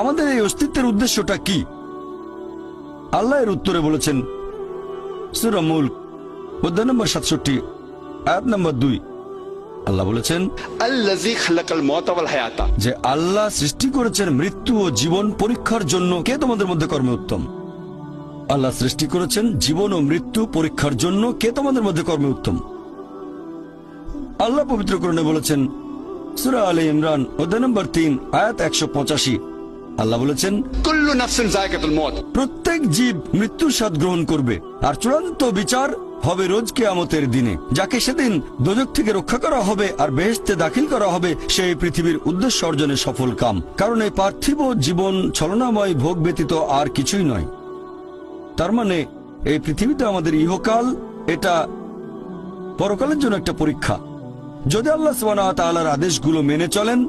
আমাদের এই অস্তিত্বের উদ্দেশ্যটা কি? আল্লাহ এর উত্তরে বলেছেন নম্বর সাতষট্টি আয়াত নম্বর দুই। আল্লাহ বলেছেন যে আল্লাহ সৃষ্টি করেছেন মৃত্যু ও জীবন পরীক্ষার জন্য কে তোমাদের মধ্যে কর্মে উত্তম? আল্লাহ সৃষ্টি করেছেন জীবন ও মৃত্যু পরীক্ষার জন্য কে তোমাদের মধ্যে কর্মে উত্তম? আল্লাহ পবিত্রকরণে বলেছেন সুরা আলী ইমরান অধ্যায় নম্বর তিন আয়াত একশো পঁচাশি। আল্লাহ বলেছেন কুল্লু নাফসিন জায়গাতুল মত প্রত্যেক জীব মৃত্যুর স্বাদ গ্রহণ করবে আর চূড়ান্ত বিচার হবে রোজ কেয়ামতের দিনে। যাকে সেদিন দোজক থেকে রক্ষা করা হবে আর বেহেস্তে দাখিল করা হবে সেই পৃথিবীর উদ্দেশ্য অর্জনে সফল কাম। কারণ এই পার্থিব জীবন ছলনাময় ভোগ ব্যতীত আর কিছুই নয়। তার মানে এই পৃথিবীতে আমাদের ইহকাল এটা পরকালের জন্য একটা পরীক্ষা। যদি আল্লাহ সোহানা তালার আদেশগুলো মেনে চলেন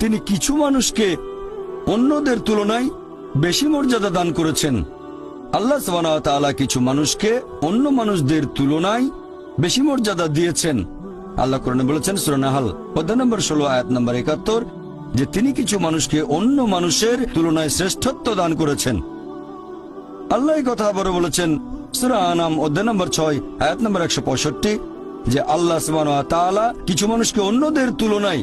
তিনি কিছু মানুষকে অন্যদের তুলনায় বেশি মর্যাদা দান করেছেন। আল্লাহ তাআলা কিছু মানুষকে অন্য মানুষদের তুলনায় বেশি মর্যাদা দিয়েছেন। আল্লাহ কোরআনে বলেছেন সুরানাহাল অধ্যায় নম্বর ষোলো, আয়াত নম্বর একাত্তর, যে তিনি কিছু মানুষকে অন্য মানুষের তুলনায় শ্রেষ্ঠত্ব দান করেছেন। আল্লাহ কথা আবারও বলেছেন, সুরা অধ্যায় নম্বর ছয়, আয়াত নম্বর একশো পঁয়ষট্টি, যে আল্লাহ কিছু মানুষকে অন্যদের তুলনায়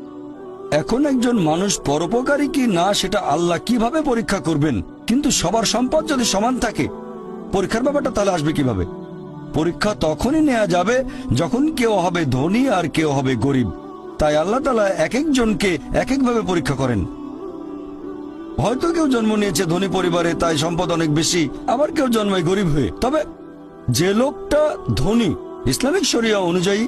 এখন একজন মানুষ পরোপকারী কি না, সেটা আল্লাহ কীভাবে পরীক্ষা করবেন? কিন্তু সবার সম্পদ যদি সমান থাকে, পরীক্ষার ব্যাপারটা তাহলে আসবে কীভাবে? পরীক্ষা তখনই নেওয়া যাবে যখন কেউ হবে ধনী আর কেউ হবে গরিব। তাই আল্লাহ তালা এক একজনকে এক একভাবে পরীক্ষা করেন। হয়তো কেউ জন্ম নিয়েছে ধনী পরিবারে, তাই সম্পদ অনেক বেশি, আবার কেউ জন্মায় গরিব হয়ে। তবে যে লোকটা ধনী, ইসলামিক শরিয়া অনুযায়ী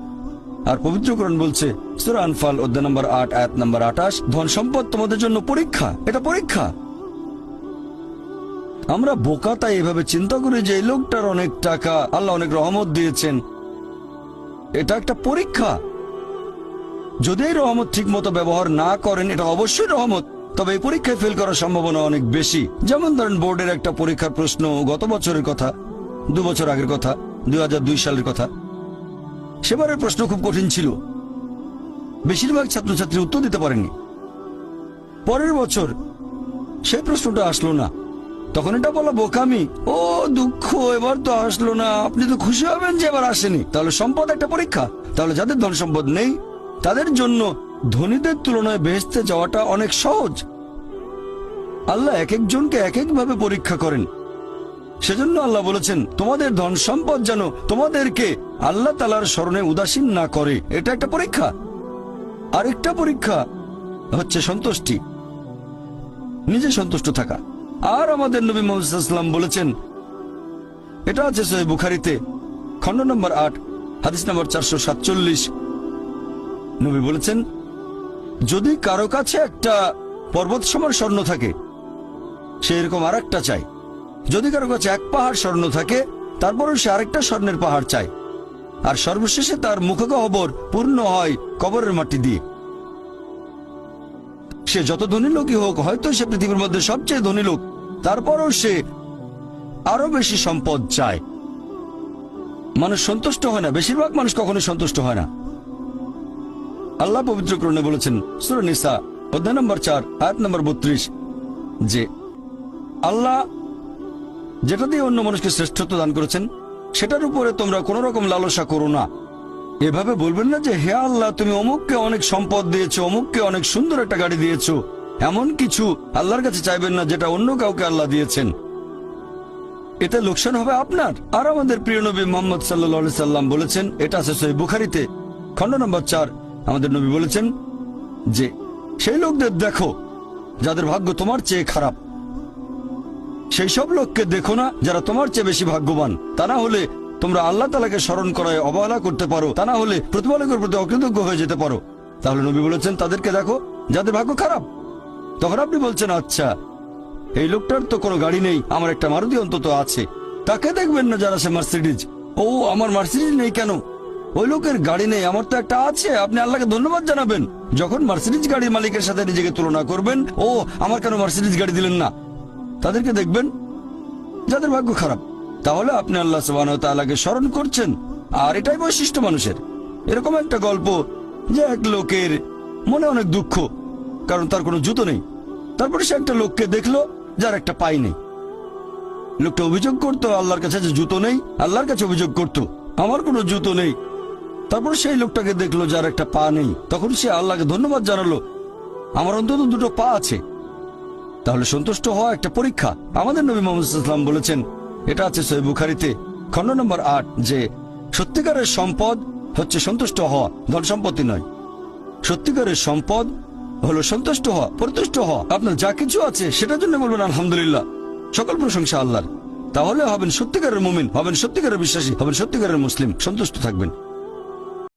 আর পবিত্রকরণ বলছে, সুরা আনফাল, অধ্যায় নম্বর আট, আয়াত নম্বর আঠাশ, ধন সম্পদ তোমাদের জন্য পরীক্ষা, এটা পরীক্ষা। আমরা বোকা তাই এভাবে চিন্তা করি যে এই লোকটার অনেক টাকা, আল্লাহ অনেক রহমত দিয়েছেন। এটা একটা পরীক্ষা। যদি এই রহমত ঠিক মতো ব্যবহার না করেন, এটা অবশ্যই রহমত, তবে এই পরীক্ষায় ফেল করার সম্ভাবনা অনেক বেশি। যেমন ধরেন, বোর্ডের একটা পরীক্ষার প্রশ্ন গত বছরের কথা, দু বছর আগের কথা, দুই হাজার দুই সালের কথা। সেবারের প্রশ্ন খুব কঠিন ছিল। বেশিরভাগ ছাত্রছাত্রী উত্তর দিতে পারেনি পরের বছর সেই প্রশ্নটা আসলো না। তখন এটা বলা বোকামি। ও দুঃখ, এবার তো আসলো না। আপনি তো খুশি হবেন যে এবার আসেনি। তাহলে সম্পদ একটা পরীক্ষা। তাহলে যাদের ধন সম্পদ নেই, তাদের জন্য ধনীদের তুলনায় বেহেস্তে যাওয়াটা অনেক সহজ। আল্লাহ এক একজনকে এক একভাবে পরীক্ষা করেন। সেজন্য আল্লাহ বলেছেন, তোমাদের ধন সম্পদ যেন তোমাদেরকে আল্লাহ তালার স্মরণে উদাসীন না করে। এটা একটা পরীক্ষা। আরেকটা পরীক্ষা হচ্ছে সন্তুষ্টি। নিজে সন্তুষ্ট থাকা। আর আমাদের নবী মোহাম্মদাম বলেছেন, এটা আছে সহি বুখারিতে, খণ্ড নম্বর আট, হাদিস নম্বর চারশো সাতচল্লিশ। নবী বলেছেন, যদি কারও কাছে একটা পর্বত সমান স্বর্ণ থাকে, সে এরকম আর একটা চায়। যদি কারও কাছে এক পাহাড় স্বর্ণ থাকে, তারপরেও সে আরেকটা স্বর্ণের পাহাড় চায়। আর সর্বশেষে তার মুখগহ্বর পূর্ণ হয় কবরের মাটি দিয়ে। সে যত ধনী লোকই হোক, হয়তো সে পৃথিবীর মধ্যে সবচেয়ে ধনী লোক, তারপরও সে আরও বেশি সম্পদ চায়। মানুষ সন্তুষ্ট হয় না, বেশিরভাগ মানুষ কখনো সন্তুষ্ট হয় না। আল্লাহ পবিত্র করণে বলেছেন, সুরা নিসা, অধ্যায় নম্বর চার, আয়াত নম্বর বত্রিশ, যে আল্লাহ যেটা দিয়ে অন্য মানুষকে শ্রেষ্ঠত্ব দান করেছেন, সেটার উপরে তোমরা কোন রকম লালসা করো না। এভাবে বলবেন না যে, হে আল্লাহ, তুমি অমুককে অনেক সম্পদ দিয়েছ, অমুককে অনেক সুন্দর একটা গাড়ি দিয়েছ। এমন কিছু আল্লাহর কাছে চাইবেন না যেটা অন্য কাউকে আল্লাহ দিয়েছেন। এতে লোকসান হবে আপনার। আর আমাদের প্রিয় নবী মোহাম্মদ সাল্লা সাল্লাম বলেছেন, এটা আছে সহি বুখারিতে, খণ্ড নম্বর চার, আমাদের নবী বলেছেন যে, সেই লোকদের দেখো, যাদের ভাগ্য তোমার চেয়ে খারাপ। সেই সব লোককে দেখো না যারা তোমার চেয়ে বেশি ভাগ্যবান। তা না হলে তোমরা আল্লাহ তালাকে স্মরণ করায় অবহেলা করতে পারো। তা না হলে প্রতিপালকের প্রতি অকৃতজ্ঞ হয়ে যেতে পারো। তাহলে নবী বলেছেন, তাদেরকে দেখো, যাদের ভাগ্য খারাপ। তখন আপনি বলছেন আচ্ছা এই লোকটার তো কোনো গাড়ি নেই, আমার একটা মারুতি অন্তত আছে। তাকে দেখবেন না যারা সে মার্সিডিজ? ও, আমার মার্সিডিজ নেই কেন? ওই লোকের গাড়ি নেই, আমার তো একটা আছে, আপনি আল্লাহকে ধন্যবাদ জানাবেন। যখন মার্সিডিজ গাড়ির মালিকের সাথে নিজেকে তুলনা করবেন, ও আমার কেন মার্সিডিজ গাড়ি দিলেন না? তাদেরকে দেখবেন, যাদের ভাগ্য খারাপ। তাহলে আপনি আল্লাহ সুবাহকে স্মরণ করছেন, আর এটাই বৈশিষ্ট্য মানুষের। এরকম একটা গল্প যে এক লোকের মনে অনেক দুঃখ, কারণ তার কোনো জুতো নেই। তারপরে সে একটা লোককে দেখল, যার একটা পাই নেই। লোকটা অভিযোগ করতো, আল্লাহর কাছে যে জুতো নেই, আল্লাহর কাছে অভিযোগ করত, আমার কোনো জুতো নেই। তারপর সেই লোকটাকে দেখল, যার একটা পা নেই। তখন সে আল্লাহকে ধন্যবাদ জানালো, আমার অন্তত দুটো পা আছে। তাহলে সন্তুষ্ট হওয়া একটা পরীক্ষা। আমাদের নবী মোহাম্মদ বলেছেন, এটা আছে সহি বুখারিতে, খণ্ড নম্বর আট, যে সত্যিকারের সম্পদ হচ্ছে সন্তুষ্ট হওয়া, ধন সম্পত্তি নয়। সত্যিকারের সম্পদ হলো সন্তুষ্ট হওয়া, পরিতুষ্ট হওয়া। আপনার যা কিছু আছে সেটার জন্য বলবেন, আলহামদুলিল্লাহ, সকল প্রশংসা আল্লাহর। তাহলে হবেন সত্যিকারের মুমিন, হবেন সত্যিকারের বিশ্বাসী, হবেন সত্যিকারের মুসলিম, সন্তুষ্ট থাকবেন।